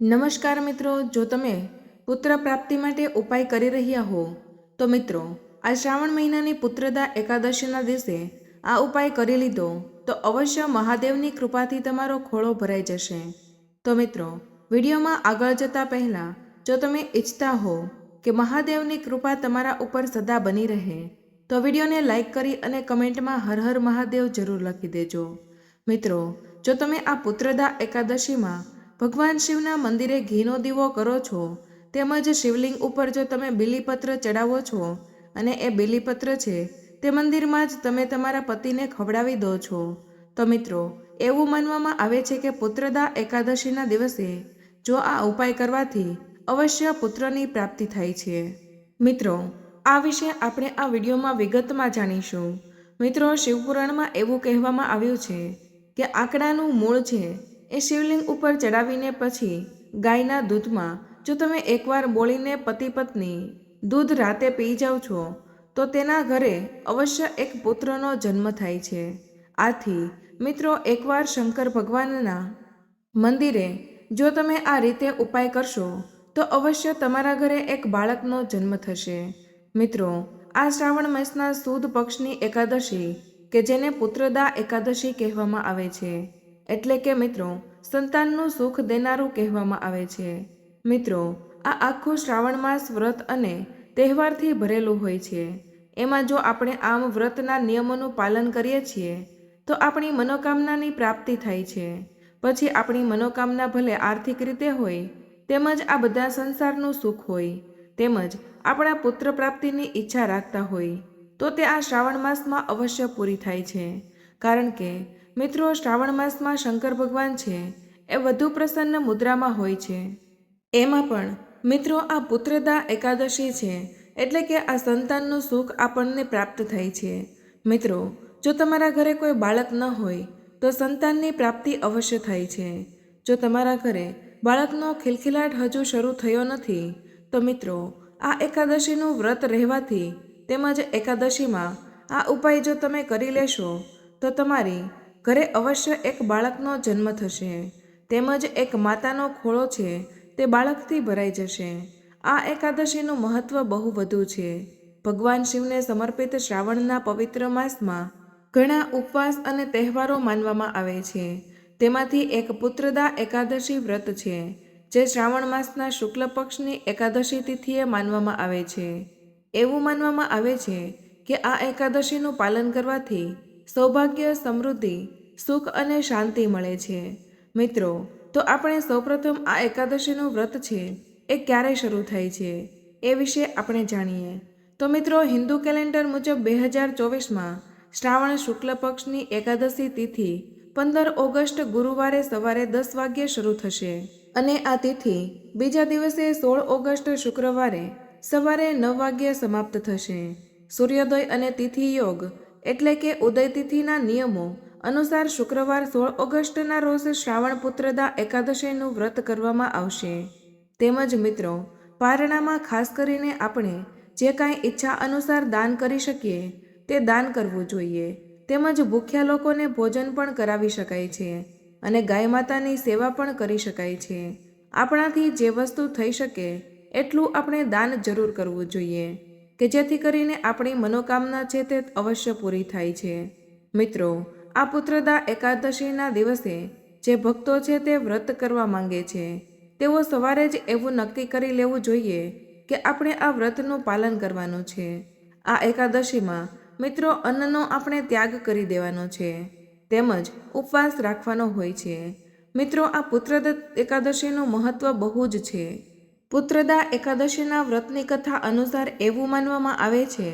નમસ્કાર મિત્રો, જો તમે પુત્ર પ્રાપ્તિ માટે ઉપાય કરી રહ્યા હો, તો મિત્રો, આ શ્રાવણ મહિનાની પુત્રદા એકાદશીના દિવસે આ ઉપાય કરી લીધો, તો અવશ્ય મહાદેવની કૃપાથી તમારો ખોળો ભરાઈ જશે. તો મિત્રો, વિડીયોમાં આગળ જતા પહેલાં, જો તમે ઈચ્છતા હો કે મહાદેવની કૃપા તમારા ઉપર સદા બની રહે, તો વિડીયોને લાઈક કરી અને કમેન્ટમાં હર હર મહાદેવ જરૂર લખી દેજો. મિત્રો, જો તમે આ પુત્રદા એકાદશીમાં ભગવાન શિવના મંદિરે ઘીનો દીવો કરો છો, તેમજ શિવલિંગ ઉપર જો તમે બિલીપત્ર ચડાવો છો, અને એ બિલીપત્ર છે, તે મંદિરમાં જ તમે તમારા પતિને ખવડાવી દો છો. તો મિત્રો, એવું માનવામાં આવે છે કે પુત્રદા એકાદશીના દિવસે, જો આ ઉપાય કરવાથી, અવશ્ય પુત્રની પ્રાપ્તિ થાય છે. મિત્રો, આ વિશે આપણે આ વિડીયોમાં વિગતમાં જાણીશું. મિત્રો, શિવપુરાણમાં એવું કહેવામાં આવ્યું છે કે આંકડાનું મૂળ છે એ શિવલિંગ ઉપર ચડાવીને પછી ગાયના દૂધમાં, જો તમે એકવાર બોલીને પતિ પત્ની દૂધ રાતે પી જાઓ છો, તો તેના ઘરે અવશ્ય એક પુત્રનો જન્મ થાય છે. આથી, મિત્રો, એકવાર શંકર ભગવાનના મંદિરે, જો તમે આ રીતે ઉપાય કરશો, તો અવશ્ય તમારા ઘરે એક બાળકનો જન્મ થશે. મિત્રો, આ શ્રાવણ માસના સુદ પક્ષની એકાદશી, કે જેને પુત્રદા એકાદશી કહેવામાં આવે છે એટલે કે મિત્રો, સંતાનનું સુખ દેનારું કહેવામાં આવે છે. મિત્રો, આ આખું શ્રાવણ માસ વ્રત અને તહેવારથી ભરેલું હોય છે. એમાં જો આપણે આમ વ્રતના નિયમોનું પાલન કરીએ છીએ, તો આપણી મનોકામનાની પ્રાપ્તિ થાય છે. પછી આપણી મનોકામના ભલે આર્થિક રીતે હોય, તેમજ આ બધા સંસારનું સુખ હોય, તેમજ આપણા પુત્ર પ્રાપ્તિની ઈચ્છા રાખતા હોય, તો તે આ શ્રાવણ માસમાં અવશ્ય પૂરી થાય છે. કારણ કે મિત્રો, શ્રાવણ માસમાં શંકર ભગવાન છે એ વધુ પ્રસન્ન મુદ્રામાં હોય છે. એમાં પણ, મિત્રો, આ પુત્રદા એકાદશી છે એટલે કે આ સંતાનનું સુખ આપણને પ્રાપ્ત થાય છે. મિત્રો, જો તમારા ઘરે કોઈ બાળક ન હોય, તો સંતાનની પ્રાપ્તિ અવશ્ય થાય છે. જો તમારા ઘરે બાળકનો ખિલખિલાટ હજુ શરૂ થયો નથી, તો મિત્રો, આ એકાદશીનું વ્રત રહેવાથી તેમજ એકાદશીમાં આ ઉપાય જો તમે કરી લેશો, તો તમારી ઘરે અવશ્ય એક બાળકનો જન્મ થશે. તેમજ એક માતાનો ખોળો છે, તે બાળકથી ભરાઈ જશે. આ એકાદશીનું મહત્ત્વ બહુ વધુ છે. ભગવાન શિવને સમર્પિત શ્રાવણના પવિત્ર માસમાં ઘણા ઉપવાસ અને તહેવારો માનવામાં આવે છે. તેમાંથી એક પુત્રદા એકાદશી વ્રત છે, જે શ્રાવણ માસના શુક્લ પક્ષની એકાદશી તિથિએ માનવામાં આવે છે. એવું માનવામાં આવે છે કે આ એકાદશીનું પાલન કરવાથી સૌભાગ્ય, સમૃદ્ધિ, સુખ અને શાંતિ મળે છે. મિત્રો, તો આપણે સૌપ્રથમ આ એકાદશીનું વ્રત છે એ ક્યારે શરૂ થાય છે એ વિશે આપણે જાણીએ. તો મિત્રો, હિન્દુ કેલેન્ડર મુજબ બે હજાર ચોવીસમાં શ્રાવણ શુક્લ પક્ષની એકાદશી તિથિ પંદર ઓગસ્ટ ગુરુવારે સવારે દસ વાગ્યે શરૂ થશે. અને આ તિથિ બીજા દિવસે સોળ ઓગસ્ટ શુક્રવારે સવારે નવ વાગ્યે સમાપ્ત થશે. સૂર્યોદય અને તિથિ યોગ એટલે કે ઉદયતિથિના નિયમો અનુસાર શુક્રવાર સોળ ઓગસ્ટના રોજ શ્રાવણ પુત્રદા એકાદશીનું વ્રત કરવામાં આવશે. તેમજ મિત્રો, પારણામાં ખાસ કરીને આપણે જે કાંઈ ઈચ્છા અનુસાર દાન કરી શકીએ, તે દાન કરવું જોઈએ. તેમજ ભૂખ્યા લોકોને ભોજન પણ કરાવી શકાય છે અને ગાય માતાની સેવા પણ કરી શકાય છે. આપણાથી જે વસ્તુ થઈ શકે, એટલું આપણે દાન જરૂર કરવું જોઈએ. કે જેથી કરીને આપણી મનોકામના છે તે અવશ્ય પૂરી થાય છે. મિત્રો, આ પુત્રદા એકાદશીના દિવસે જે ભક્તો છે તે વ્રત કરવા માંગે છે. તેઓ સવારે જ એવું નક્કી કરી લેવું જોઈએ કે આપણે આ વ્રતનું પાલન કરવાનું છે. આ એકાદશીમાં મિત્રો અન્નનો આપણે ત્યાગ કરી દેવાનો છે. તેમજ ઉપવાસ રાખવાનો હોય છે. મિત્રો, આ પુત્રદત્ત એકાદશીનું મહત્ત્વ બહુ જ છે. પુત્રદા એકાદશીના વ્રતની કથા અનુસાર એવું માનવામાં આવે છે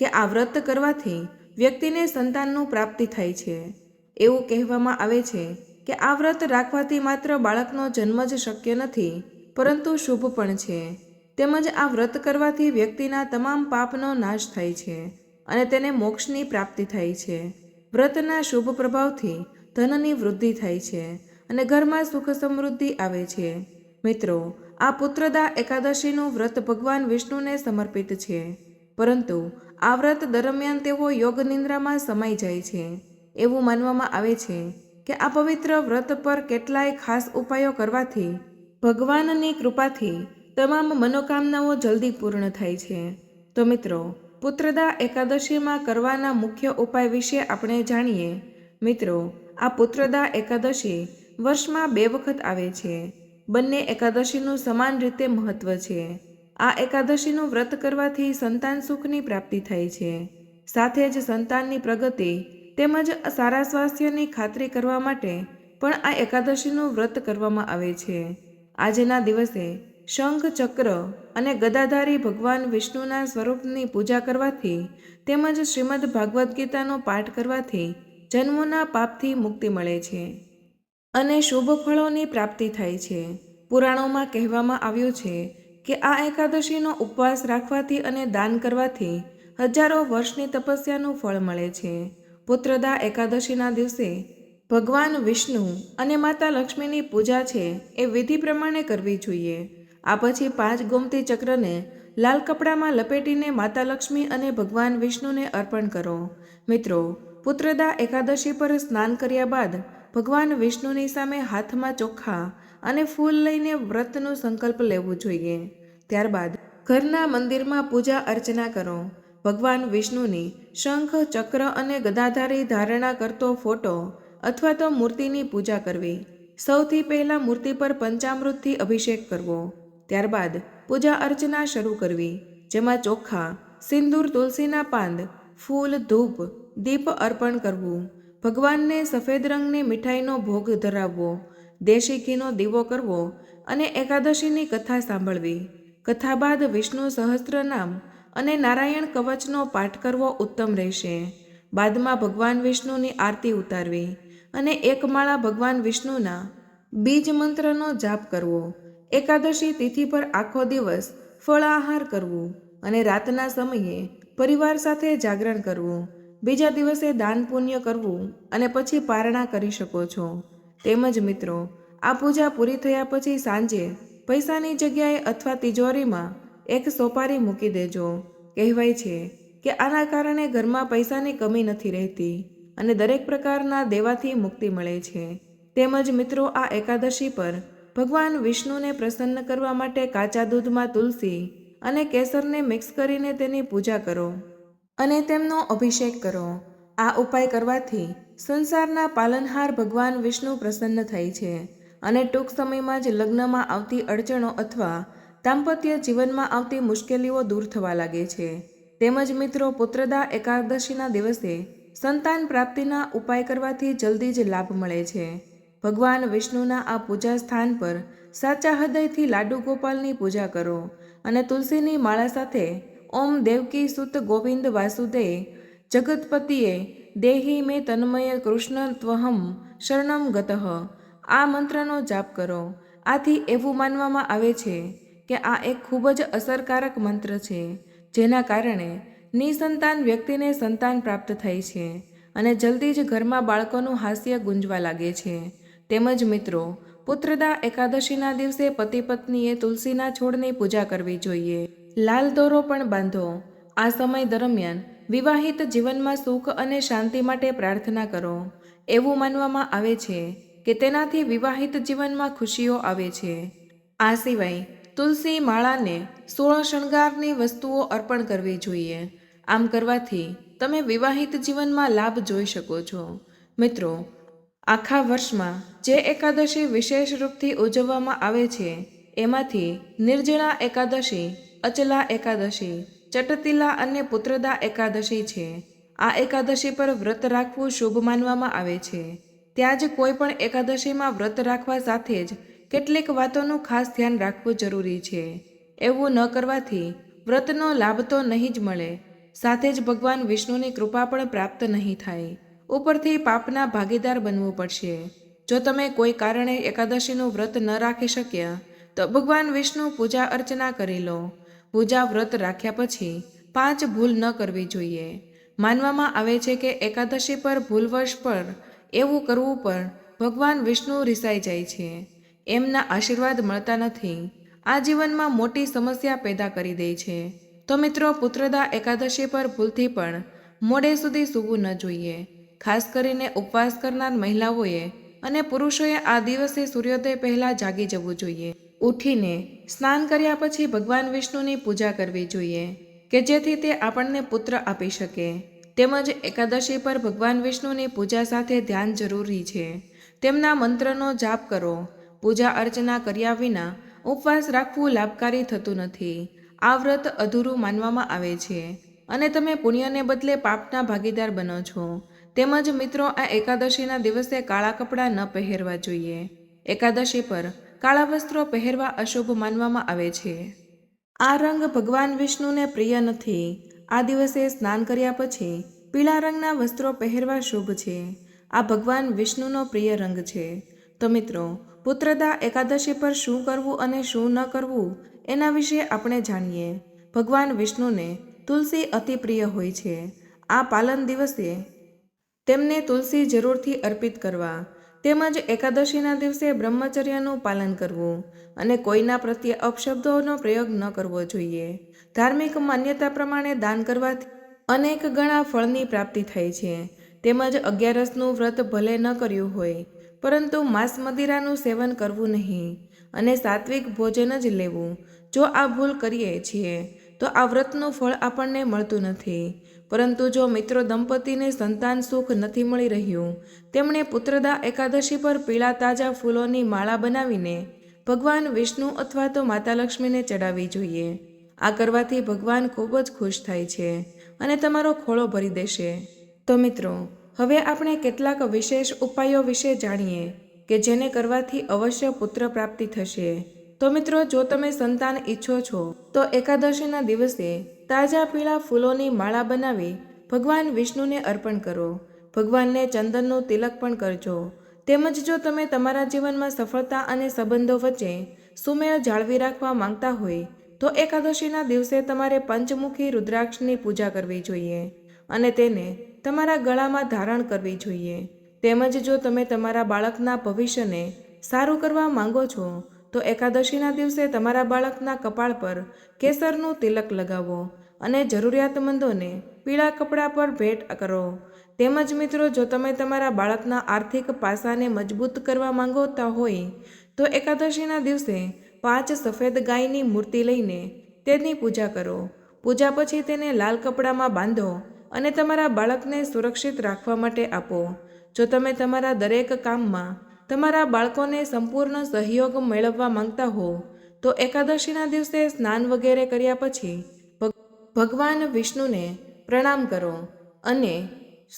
કે આ વ્રત કરવાથી વ્યક્તિને સંતાનનું પ્રાપ્તિ થાય છે. એવું કહેવામાં આવે છે કે આ વ્રત રાખવાથી માત્ર બાળકનો જન્મ જ શક્ય નથી, પરંતુ શુભ પણ છે. તેમજ આ વ્રત કરવાથી વ્યક્તિના તમામ પાપનો નાશ થાય છે અને તેને મોક્ષની પ્રાપ્તિ થાય છે. વ્રતના શુભ પ્રભાવથી ધનની વૃદ્ધિ થાય છે અને ઘરમાં સુખ સમૃદ્ધિ આવે છે. મિત્રો આ પુત્રદા એકાદશીનું વ્રત ભગવાન વિષ્ણુને સમર્પિત છે. પરંતુ આ વ્રત દરમિયાન તેઓ યોગ નિંદ્રામાં સમાઈ જાય છે. એવું માનવામાં આવે છે કે આ પવિત્ર વ્રત પર કેટલાય ખાસ ઉપાયો કરવાથી ભગવાનની કૃપાથી તમામ મનોકામનાઓ જલ્દી પૂર્ણ થાય છે. તો મિત્રો, પુત્રદા એકાદશીમાં કરવાના મુખ્ય ઉપાય વિશે આપણે જાણીએ. મિત્રો, આ પુત્રદા એકાદશી વર્ષમાં બે વખત આવે છે. બંને એકાદશીનું સમાન રીતે મહત્વ છે. આ એકાદશીનું વ્રત કરવાથી સંતાન સુખની પ્રાપ્તિ થાય છે. સાથે જ સંતાનની પ્રગતિ તેમજ સારા સ્વાસ્થ્યની ખાતરી કરવા માટે પણ આ એકાદશીનું વ્રત કરવામાં આવે છે. આજના દિવસે શંખ, ચક્ર અને ગદાધારી ભગવાન વિષ્ણુના સ્વરૂપની પૂજા કરવાથી તેમજ શ્રીમદ ભાગવદ્ ગીતાનો પાઠ કરવાથી જન્મોના પાપથી મુક્તિ મળે છે. અને શુભ ફળોની પ્રાપ્તિ થાય છે. પુરાણોમાં કહેવામાં આવ્યું છે કે આ એકાદશીનો ઉપવાસ રાખવાથી અને દાન કરવાથી હજારો વર્ષની તપસ્યાનું ફળ મળે છે. પુત્રદા એકાદશીના દિવસે ભગવાન વિષ્ણુ અને માતા લક્ષ્મીની પૂજા છે એ વિધિ પ્રમાણે કરવી જોઈએ. આ પછી પાંચ ગોમતી ચક્રને લાલ કપડામાં લપેટીને માતા લક્ષ્મી અને ભગવાન વિષ્ણુને અર્પણ કરો. મિત્રો, પુત્રદા એકાદશી પર સ્નાન કર્યા બાદ ભગવાન વિષ્ણુની સામે હાથમાં ચોખા અને ફૂલ લઈને વ્રતનો સંકલ્પ લેવો જોઈએ. ત્યારબાદ ઘરના મંદિરમાં પૂજા અર્ચના કરો. ભગવાન વિષ્ણુની શંખ, ચક્ર અને ગદાધારી ધારણા કરતો ફોટો અથવા તો મૂર્તિની પૂજા કરવી. સૌથી પહેલાં મૂર્તિ પર પંચામૃતથી અભિષેક કરવો. ત્યારબાદ પૂજા અર્ચના શરૂ કરવી. જેમાં ચોખા, સિંદૂર, તુલસીના પાંદ, ફૂલ, ધૂપ, દીપ અર્પણ કરવું. ભગવાનને સફેદ રંગની મીઠાઈનો ભોગ ધરાવવો દેશી ઘીનો દીવો કરવો અને એકાદશીની કથા સાંભળવી. કથા બાદ વિષ્ણુ સહસ્ત્ર નામ અને નારાયણ કવચનો પાઠ કરવો ઉત્તમ રહેશે. બાદમાં ભગવાન વિષ્ણુની આરતી ઉતારવી અને એક માળા ભગવાન વિષ્ણુના બીજ મંત્રનો જાપ કરવો. એકાદશી તિથિ પર આખો દિવસ ફળાહાર કરવું અને રાતના સમયે પરિવાર સાથે જાગરણ કરવું. બીજા દિવસે દાન પુણ્ય કરવું અને પછી પારણા કરી શકો છો. તેમજ મિત્રો, આ પૂજા પૂરી થયા પછી સાંજે પૈસાની જગ્યાએ અથવા તિજોરીમાં એક સોપારી મૂકી દેજો. કહેવાય છે કે આના કારણે ઘરમાં પૈસાની કમી નથી રહેતી અને દરેક પ્રકારના દેવાથી મુક્તિ મળે છે. તેમજ મિત્રો, આ એકાદશી પર ભગવાન વિષ્ણુને પ્રસન્ન કરવા માટે કાચા દૂધમાં તુલસી અને કેસરને મિક્સ કરીને તેની પૂજા કરો. અને તેમનો અભિષેક કરો. આ ઉપાય કરવાથી સંસારના પાલનહાર ભગવાન વિષ્ણુ પ્રસન્ન થાય છે અને ટૂંક સમયમાં જ લગ્નમાં આવતી અડચણો અથવા દાંપત્ય જીવનમાં આવતી મુશ્કેલીઓ દૂર થવા લાગે છે. તેમજ મિત્રો, પુત્રદા એકાદશીના દિવસે સંતાન પ્રાપ્તિના ઉપાય કરવાથી જલ્દી જ લાભ મળે છે. ભગવાન વિષ્ણુના આ પૂજા સ્થાન પર સાચા હૃદયથી લાડુ ગોપાલની પૂજા કરો અને તુલસીની માળા સાથે ઓમ દેવકી સુત ગોવિંદ વાસુદે જગતપતિએ દેહી મે તન્મય કૃષ્ણ ત્વહમ શરણમ ગતઃ. આ મંત્રનો જાપ કરો. આથી એવું માનવામાં આવે છે કે આ એક ખૂબ જ અસરકારક મંત્ર છે, જેના કારણે નિસંતાન વ્યક્તિને સંતાન પ્રાપ્ત થાય છે અને જલ્દી જ ઘરમાં બાળકોનું હાસ્ય ગુંજવા લાગે છે. તેમજ મિત્રો, પુત્રદા એકાદશીના દિવસે પતિ પત્નીએ તુલસીના છોડની પૂજા કરવી જોઈએ. લાલ દોરો પણ બાંધો. આ સમય દરમિયાન વિવાહિત જીવનમાં સુખ અને શાંતિ માટે પ્રાર્થના કરો. એવું માનવામાં આવે છે કે તેનાથી વિવાહિત જીવનમાં ખુશીઓ આવે છે. આ સિવાય તુલસી માળાને સોળ શણગારની વસ્તુઓ અર્પણ કરવી જોઈએ. આમ કરવાથી તમે વિવાહિત જીવનમાં લાભ જોઈ શકો છો. મિત્રો, આખા વર્ષમાં જે એકાદશી વિશેષ રૂપથી ઉજવવામાં આવે છે, એમાંથી નિર્જળા એકાદશી અચલા એકાદશી. ચટતિલા અને પુત્રદા એકાદશી છે. આ એકાદશી પર વ્રત રાખવું શુભ માનવામાં આવે છે. ત્યાં જ કોઈ પણ એકાદશીમાં વ્રત રાખવા સાથે જ કેટલીક વાતોનું ખાસ ધ્યાન રાખવું જરૂરી છે. એવું ન કરવાથી વ્રતનો લાભ તો નહીં જ મળે. સાથે જ ભગવાન વિષ્ણુની કૃપા પણ પ્રાપ્ત નહીં થાય. ઉપરથી પાપના ભાગીદાર બનવું પડશે. જો તમે કોઈ કારણે એકાદશીનું વ્રત ન રાખી શક્યા, તો ભગવાન વિષ્ણુ પૂજા અર્ચના કરી લો. પૂજા વ્રત રાખ્યા પછી પાંચ ભૂલ ન કરવી જોઈએ. માનવામાં આવે છે કે એકાદશી પર ભૂલવશ પર એવું કરવું પર ભગવાન વિષ્ણુ રિસાઈ જાય છે. એમના આશીર્વાદ મળતા નથી. આ જીવનમાં મોટી સમસ્યા પેદા કરી દે છે. તો મિત્રો, પુત્રદા એકાદશી પર ભૂલથી પણ મોડે સુધી સૂવું ન જોઈએ. ખાસ કરીને ઉપવાસ કરનાર મહિલાઓએ અને પુરુષોએ આ દિવસે સૂર્યોદય પહેલાં જાગી જવું જોઈએ. ઉઠીને સ્નાન કર્યા પછી ભગવાન વિષ્ણુની પૂજા કરવી જોઈએ કે જેથી તે આપણને પુત્ર આપી શકે. તેમજ એકાદશી પર ભગવાન વિષ્ણુની પૂજા સાથે ધ્યાન જરૂરી છે. તેમના મંત્રનો જાપ કરો. પૂજા અર્ચના કર્યા વિના ઉપવાસ રાખવું લાભકારી થતું નથી. આ વ્રત અધૂરું માનવામાં આવે છે. અને તમે પુણ્યને બદલે પાપના ભાગીદાર બનો છો. તેમજ મિત્રો આ એકાદશીના દિવસે કાળા કપડાં ન પહેરવા જોઈએ. એકાદશી પર કાળા વસ્ત્રો પહેરવા અશુભ માનવામાં આવે છે. આ રંગ ભગવાન વિષ્ણુને પ્રિય નથી. આ દિવસે સ્નાન કર્યા પછી પીળા રંગના વસ્ત્રો પહેરવા શુભ છે. આ ભગવાન વિષ્ણુનો પ્રિય રંગ છે. તો મિત્રો, પુત્રદા એકાદશી પર શું કરવું અને શું ન કરવું એના વિશે આપણે જાણીએ. ભગવાન વિષ્ણુને તુલસી અતિ પ્રિય હોય છે. આ પાલન દિવસે તેમને તુલસી જરૂરથી અર્પિત કરવા તેમજ એકાદશીના દિવસે બ્રહ્મચર્યનું પાલન કરવું અને કોઈના પ્રત્યે અપશબ્દોનો પ્રયોગ ન કરવો જોઈએ. ધાર્મિક માન્યતા પ્રમાણે દાન કરવાથી અનેક ગણા ફળની પ્રાપ્તિ થાય છે. તેમજ અગિયારસનું વ્રત ભલે ન કર્યું હોય, પરંતુ માંસ મદિરાનું સેવન કરવું નહીં અને સાત્વિક ભોજન જ લેવું. જો આ ભૂલ કરીએ છીએ, તો આ વ્રતનું ફળ આપણને મળતું નથી. પરંતુ જો મિત્રો દંપતીને સંતાન સુખ નથી મળી રહ્યું, તેમણે પુત્રદા એકાદશી પર પીળા તાજા ફૂલોની માળા બનાવીને ભગવાન વિષ્ણુ અથવા તો માતા લક્ષ્મીને ચડાવવી જોઈએ. આ કરવાથી ભગવાન ખૂબ જ ખુશ થાય છે અને તમારો ખોળો ભરી દેશે. તો મિત્રો, હવે આપણે કેટલાક વિશેષ ઉપાયો વિશે જાણીએ કે જેને કરવાથી અવશ્ય પુત્ર પ્રાપ્તિ થશે. તો મિત્રો, જો તમે સંતાન ઈચ્છો છો, તો એકાદશીના દિવસે તાજા પીળા ફૂલોની માળા બનાવી ભગવાન વિષ્ણુને અર્પણ કરો. ભગવાનને ચંદનનું તિલક પણ કરજો. તેમજ જો તમે તમારા જીવનમાં સફળતા અને સંબંધો વચ્ચે સુમેળ જાળવી રાખવા માંગતા હોય, તો એકાદશીના દિવસે તમારે પંચમુખી રુદ્રાક્ષની પૂજા કરવી જોઈએ અને તેને તમારા ગળામાં ધારણ કરવી જોઈએ. તેમજ જો તમે તમારા બાળકના ભવિષ્યને સારું કરવા માંગો છો તો એકાદશીના દિવસે તમારા બાળકના કપાળ પર કેસરનું તિલક લગાવો અને જરૂરિયાતમંદોને પીળા કપડાં પર ભેટ કરો. તેમજ મિત્રો, જો તમે તમારા બાળકના આર્થિક પાસાને મજબૂત કરવા માંગતા હોય, તો એકાદશીના દિવસે પાંચ સફેદ ગાયની મૂર્તિ લઈને તેની પૂજા કરો. પૂજા પછી તેને લાલ કપડામાં બાંધો અને તમારા બાળકને સુરક્ષિત રાખવા માટે આપો. જો તમે તમારા દરેક કામમાં તમારા બાળકોને સંપૂર્ણ સહયોગ મેળવવા માંગતા હો, તો એકાદશીના દિવસે સ્નાન વગેરે કર્યા પછી ભગ- ભગવાન વિષ્ણુને પ્રણામ કરો અને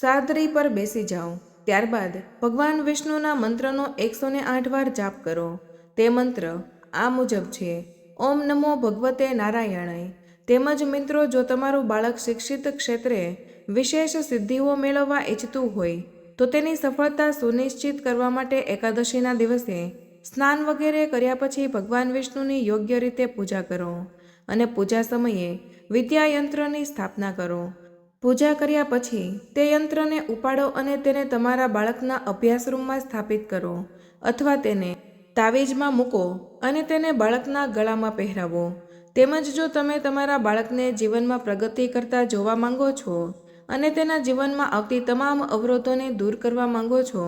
સાદરી પર બેસી જાઓ. ત્યારબાદ ભગવાન વિષ્ણુના મંત્રનો એકસો ને આઠ વાર જાપ કરો. તે મંત્ર આ મુજબ છે, ઓમ નમો ભગવતે નારાયણાય. તેમજ મિત્રો, જો તમારું બાળક શિક્ષિત ક્ષેત્રે વિશેષ સિદ્ધિઓ મેળવવા ઈચ્છતું હોય તો તેની સફળતા સુનિશ્ચિત કરવા માટે એકાદશીના દિવસે સ્નાન વગેરે કર્યા પછી ભગવાન વિષ્ણુની યોગ્ય રીતે પૂજા કરો અને પૂજા સમયે વિદ્યાયંત્રની સ્થાપના કરો. પૂજા કર્યા પછી તે યંત્રને ઉપાડો અને તેને તમારા બાળકના અભ્યાસ રૂમમાં સ્થાપિત કરો અથવા તેને તાવીજમાં મૂકો અને તેને બાળકના ગળામાં પહેરાવો. તેમજ જો તમે તમારા બાળકને જીવનમાં પ્રગતિ કરતા જોવા માંગો છો અને તેના જીવનમાં આવતી તમામ અવરોધોને દૂર કરવા માંગો છો,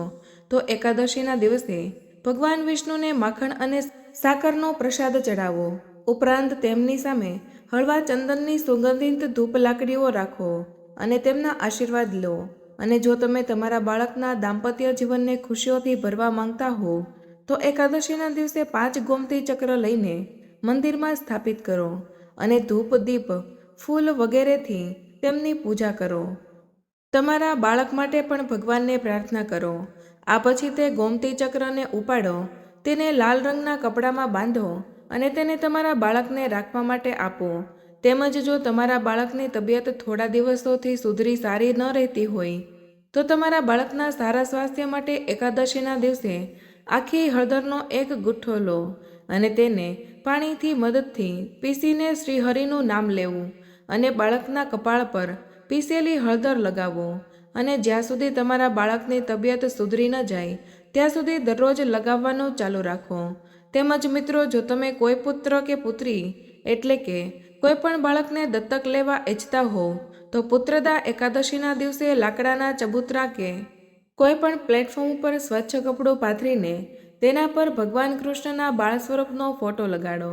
તો એકાદશીના દિવસે ભગવાન વિષ્ણુને માખણ અને સાકરનો પ્રસાદ ચડાવો ઉપરાંત તેમની સામે હળવા ચંદનની સુગંધિત ધૂપ લાકડીઓ રાખો અને તેમના આશીર્વાદ લો. અને જો તમે તમારા બાળકના દાંપત્ય જીવનને ખુશીઓથી ભરવા માંગતા હો, તો એકાદશીના દિવસે પાંચ ગોમતી ચક્ર લઈને મંદિરમાં સ્થાપિત કરો અને ધૂપ, દીપ, ફૂલ વગેરેથી તેમની પૂજા કરો. તમારા બાળક માટે પણ ભગવાનને પ્રાર્થના કરો. આ પછી તે ગોમતી ચક્રને ઉપાડો, તેને લાલ રંગના કપડામાં બાંધો અને તેને તમારા બાળકને રાખવા માટે આપો. તેમજ જો તમારા બાળકની તબિયત થોડા દિવસોથી સુધરી સારી ન રહેતી હોય, તો તમારા બાળકના સારા સ્વાસ્થ્ય માટે એકાદશીના દિવસે આખી હળદરનો એક ગુઠ્ઠો લો અને તેને પાણીથી મદદથી પીસીને શ્રીહરિનું નામ લેવું. અને બાળકના કપાળ પર પીસેલી હળદર લગાવો અને જ્યાં સુધી તમારા બાળકની તબિયત સુધરી ન જાય, ત્યાં સુધી દરરોજ લગાવવાનું ચાલુ રાખો. તેમજ મિત્રો, જો તમે કોઈ પુત્ર કે પુત્રી, એટલે કે કોઈ પણ બાળકને દત્તક લેવા ઈચ્છતા હો, તો પુત્રદા એકાદશીના દિવસે લાકડાના ચબૂતરા કે કોઈ પણ પ્લેટફોર્મ ઉપર સ્વચ્છ કપડું પાથરીને તેના પર ભગવાન કૃષ્ણના બાળ સ્વરૂપનો ફોટો લગાડો.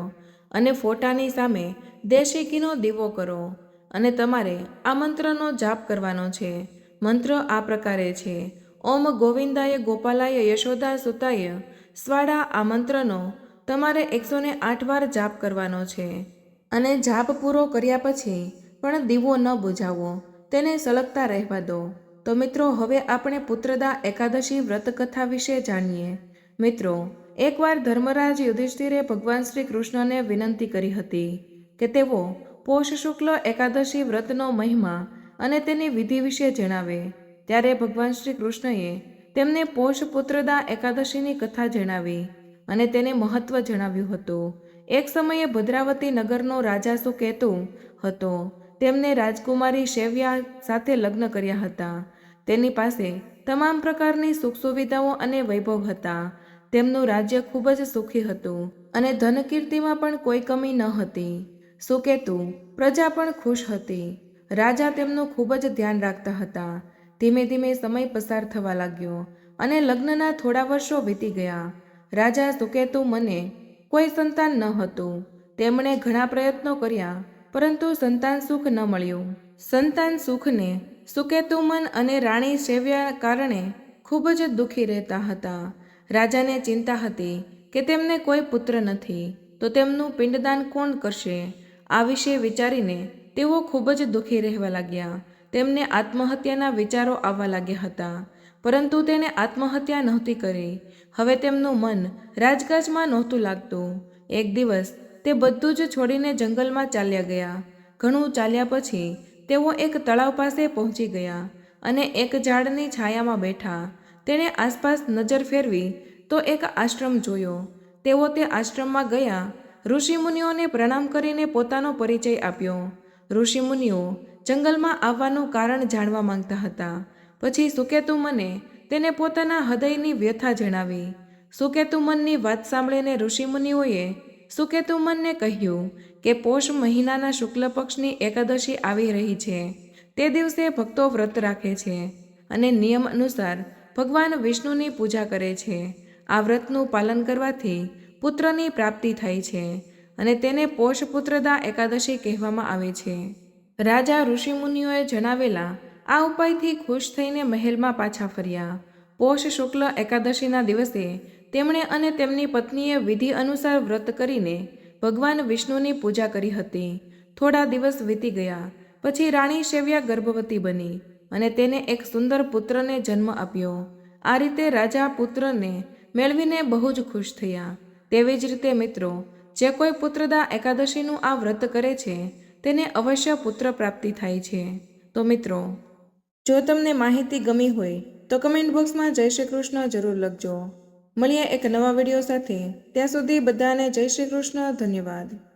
અને ફોટાની સામે દેશી દીવો કરો અને તમારે આ મંત્રનો જાપ કરવાનો છે. મંત્ર આ પ્રકારે છે. ઓમ ગોવિંદાય ગોપાલાય યશોદા સુતાય. સ્વાડા આ મંત્રનો તમારે એકસો ને આઠ વાર જાપ કરવાનો છે. અને જાપ પૂરો કર્યા પછી પણ દીવો ન બુઝાવો. તેને સળગતા રહેવા દો. તો મિત્રો, હવે આપણે પુત્રદા એકાદશી વ્રત કથા વિશે જાણીએ. મિત્રો એકવાર ધર્મરાજ યુધિષ્ઠિરે ભગવાન શ્રી કૃષ્ણને વિનંતી કરી હતી કે તેઓ પોષ શુક્લ એકાદશી વ્રતનો મહિમા અને તેની વિધિ વિશે જણાવે. ત્યારે ભગવાન શ્રી કૃષ્ણએ તેમને પોષ પુત્રદા એકાદશીની કથા જણાવી અને તેને મહત્વ જણાવ્યું હતું. એક સમયે ભદ્રાવતી નગરનો રાજા સુકેતુ હતો. તેમને રાજકુમારી શેવ્યા સાથે લગ્ન કર્યા હતા. તેની પાસે તમામ પ્રકારની સુખ સુવિધાઓ અને વૈભવ હતા. તેમનું રાજ્ય ખૂબ જ સુખી હતું અને ધનકીર્તિમાં પણ કોઈ કમી ન હતી. સુકેતુ પ્રજા પણ ખુશ હતી. રાજા તેમનું ખૂબ જ ધ્યાન રાખતા હતા. ધીમે ધીમે સમય પસાર થવા લાગ્યો અને લગ્નના થોડા વર્ષો વીતી ગયા. રાજા સુકેતુ મને કોઈ સંતાન ન હતું. તેમણે ઘણા પ્રયત્નો કર્યા, પરંતુ સંતાન સુખ ન મળ્યું. સંતાન સુખને સુકેતુમન અને રાણી સેવ્યા કારણે ખૂબ જ દુઃખી રહેતા હતા. રાજાને ચિંતા હતી કે તેમને કોઈ પુત્ર નથી, તો તેમનું પિંડદાન કોણ કરશે? આ વિશે વિચારીને તેઓ ખૂબ જ દુઃખી રહેવા લાગ્યા. તેમને આત્મહત્યાના વિચારો આવવા લાગ્યા હતા, પરંતુ તેને આત્મહત્યા નહોતી કરી. હવે તેમનું મન રાજકાજમાં નહોતું લાગતું. એક દિવસ તે બધું જ છોડીને જંગલમાં ચાલ્યા ગયા. ઘણું ચાલ્યા પછી તેઓ એક તળાવ પાસે પહોંચી ગયા અને એક ઝાડની છાયામાં બેઠા. તેણે આસપાસ નજર ફેરવી તો એક આશ્રમ જોયો. તેઓ તે આશ્રમમાં ગયા. ઋષિમુનિઓને પ્રણામ કરીને પોતાનો પરિચય આપ્યો. ઋષિમુનિઓ જંગલમાં આવવાનું કારણ જાણવા માંગતા હતા. પછી સુકેતુ મને તેને પોતાના હૃદયની વ્યથા જણાવી. સુકેતુમનની વાત સાંભળીને ઋષિમુનિઓએ સુકેતુમનને કહ્યું કે પોષ મહિનાના શુક્લ પક્ષની એકાદશી આવી રહી છે. તે દિવસે ભક્તો વ્રત રાખે છે અને નિયમ અનુસાર ભગવાન વિષ્ણુની પૂજા કરે છે. આ વ્રતનું પાલન કરવાથી પુત્રની પ્રાપ્તિ થાય છે અને તેને પોષ પુત્રદા એકાદશી કહેવામાં આવે છે. રાજા ઋષિમુનિઓએ જણાવેલા, આ ઉપાયથી ખુશ થઈને મહેલમાં પાછા ફર્યા. પોષ શુક્લ એકાદશીના દિવસે તેમણે અને તેમની પત્નીએ વિધિ અનુસાર વ્રત કરીને ભગવાન વિષ્ણુની પૂજા કરી હતી. થોડા દિવસ વીતી ગયા, પછી રાણી શેવ્યા ગર્ભવતી બની. અને તેને એક સુંદર પુત્રને જન્મ આપ્યો. આ રીતે રાજા પુત્રને મેળવીને બહુ જ ખુશ થયા. તેવી જ રીતે મિત્રો, જે કોઈ પુત્રદા એકાદશીનું આ વ્રત કરે છે, તેને અવશ્ય પુત્ર પ્રાપ્તિ થાય છે. તો મિત્રો, જો તમને માહિતી ગમી હોય, તો કમેન્ટ બોક્સમાં જય શ્રી કૃષ્ણ જરૂર લખજો. મળીએ એક નવા વીડિયો સાથે. ત્યાં સુધી બધાને જય શ્રી કૃષ્ણ, ધન્યવાદ.